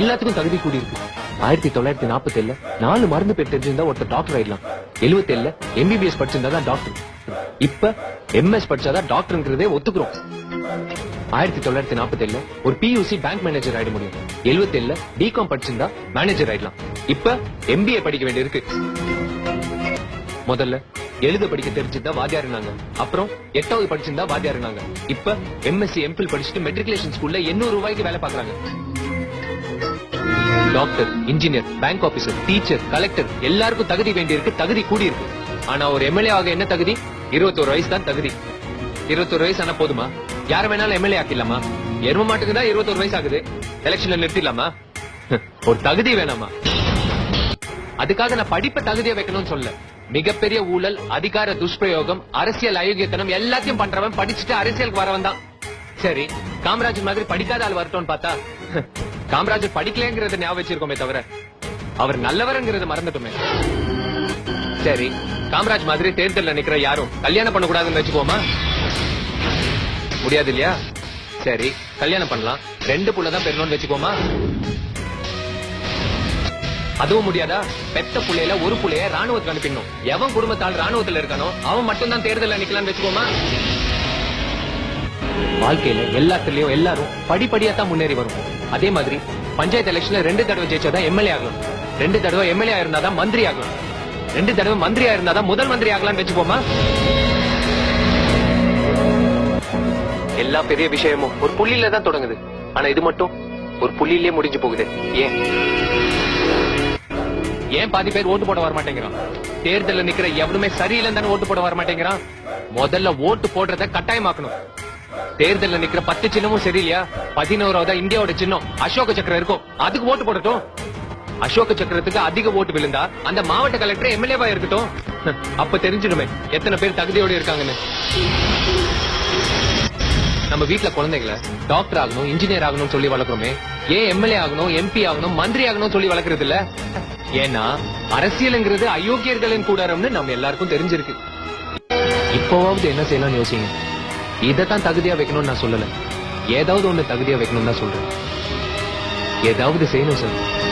எல்லாத்துக்கும் தகுதி கூடி இருக்கு ஆயிரத்தி தொள்ளாயிரத்தி நாற்பத்தி ஏழுல நாலு மருந்து பேர் தெரிஞ்சிருந்தா ஒருத்தர் டாக்டர் ஆயிடலாம். எழுபத்தி ஏழுல எம்பிபிஎஸ் படிச்சிருந்தா தான் டாக்டர் இப்ப எம்எஸ் படிச்சாதான் டாக்டர்ங்கிறதே ஒத்துக்கிறோம். ஆயிரத்தி தொள்ளாயிரத்தி நாற்பத்தி ஏழுல ஒரு பியூசி பேங்க் மேனேஜர் ஆயிட முடியும். எழுபத்தி ஏழுல பிகாம் படிச்சிருந்தா மேனேஜர் ஆயிடலாம். இப்ப எம்பிஏ படிக்க வேண்டியிருக்கு. முதல்ல எழுத படிக்க தெரிஞ்சிருந்தா வாத்தியாருனாங்க அப்புறம் எட்டாவது படிச்சிருந்தா வாத்தியாருனாங்க இப்ப எம்எஸ்சி எம்பில் படிச்சுட்டு மெட்ரிகுலேஷன் ஸ்கூல்ல 800 ரூபாய்க்கு வேலை பாக்குறாங்க doctor engineer bank officer teacher collector எல்லாருக்கும் தகுதி வேண்டியிருக்கு தகுதி கூடி இருக்கு ஆனா ஒரு எம்எல்ஏ ஆக என்ன தகுதி? இருபத்தோரு வயசு தான் தகுதி. இருபத்தோரு வயசு ஆனா போதுமா? யார வேணாலும் எம்எல்ஏ ஆக்கிடலாமா? எரும மாட்டுக்கு தான் இருபத்தோரு வயசு ஆகுது. எலெக்ஷன்ல நிறுத்திடலாமா? ஒரு தகுதி வேணாமா? அதுக்காக நான் படிப்ப தகுதியா வைக்கணும்னு சொல்ல மிகப்பெரிய ஊழல் அதிகார துஷ்பிரயோகம் அரசியல் அயோக்கியத்தனம் எல்லாத்தையும் பண்றவன் படிச்சுட்டு அரசியலுக்கு வரவன் தான் சரி காமராஜ் மாதிரி படிக்காத ஆள் வரட்டும்னு பார்த்தா காமராஜர் படிக்கலங்கிறத ஞாபகம் வச்சிருக்கோமே தவிர அவர் நல்லவருங்கிறத மறந்துட்டோமே. சரி காமராஜ் மாதிரி தேர்தலில் நிக்கிற யாரும் கல்யாணம் பண்ணக்கூடாதுன்னு வச்சுக்கோமா முடியாது இல்லையா? சரி கல்யாணம் பண்ணலாம். ரெண்டு புள்ளதான் பெறணும்னு வச்சுக்கோமா அதுவும் முடியாதா? பெத்த புள்ளையில ஒரு புள்ளைய ராணுவத்துக்கு அனுப்பிடணும். எவன் குடும்பத்தால் ராணுவத்துல இருக்கானோ அவன் மட்டும் தான் நிக்கலாம்னு வச்சுக்கோமா வாழ்க்கையில எல்லாத்துலயும் எல்லாரும் படிப்படியா தான் முன்னேறி வரும் அதே மாதிரி பஞ்சாயத்து எலெக்ஷன்ல ரெண்டு தடவை ஜெயிச்சாதான் எம்எல்ஏ ஆகலாம் ரெண்டு தடவை எம்எல்ஏ இருந்தாதான் மந்திரி ஆகலாம் ரெண்டு தடவை மந்திரியா இருந்தாதான் முதல் மந்திரி ஆகலாம்னு வச்சுக்கோமா எல்லா பெரிய விஷயமும் ஒரு புள்ளியில தான் தொடங்குது. ஆனா இது மட்டும் ஒரு புள்ளியிலே முடிஞ்சு போகுது. ஏன்? ஏன் பாதி பேர் ஓட்டு போட வர மாட்டேங்கிறான் தேர்தலில் நிக்கிற எவனுமே சரியில்லைன்னு தானே ஓட்டு போட வர மாட்டேங்கிறான் முதல்ல ஓட்டு போடுறத கட்டாயமாக்கணும். தேர்தல்ல நிக்கிற பத்து சின்னமும் சரியில்லையா? பதினோராவதா இந்தியாவோட சின்னம். அசோக சக்கரம் இருக்கும். அதுக்கு ஓட்டு போடட்டும். அசோக சக்கரத்துக்கு அதிக ஓட்டு விழுந்தா அந்த மாவட்ட கலெக்டர் எம்எல்ஏவா இருக்கட்டும். அப்ப தெரிஞ்சிடுமே எத்தனை பேர் தகுதியோட இருக்காங்கன்னு. நம்ம வீட்டுல குழந்தைகளை டாக்டர் ஆகணும் இன்ஜினியர் ஆகணும் சொல்லி வளர்க்குறோமே. ஏன் எம்எல்ஏ ஆகணும் எம்பி ஆகணும் மந்திரி ஆகணும் சொல்லி வளர்க்கறது இல்ல ஏன்னா அரசியலுங்கிறது அயோக்கியர்களின் கூடாரம்னு நம்ம எல்லாருக்கும் தெரிஞ்சிருக்கு. இப்போவாவது என்ன செய்யலாம்னு யோசிங்க. இதைத்தான் தகுதியா வைக்கணும்னு நான் சொல்லல. ஏதாவது ஒண்ணு தகுதியா வைக்கணும்னு தான் சொல்றேன். ஏதாவது செய்யணும் சார்.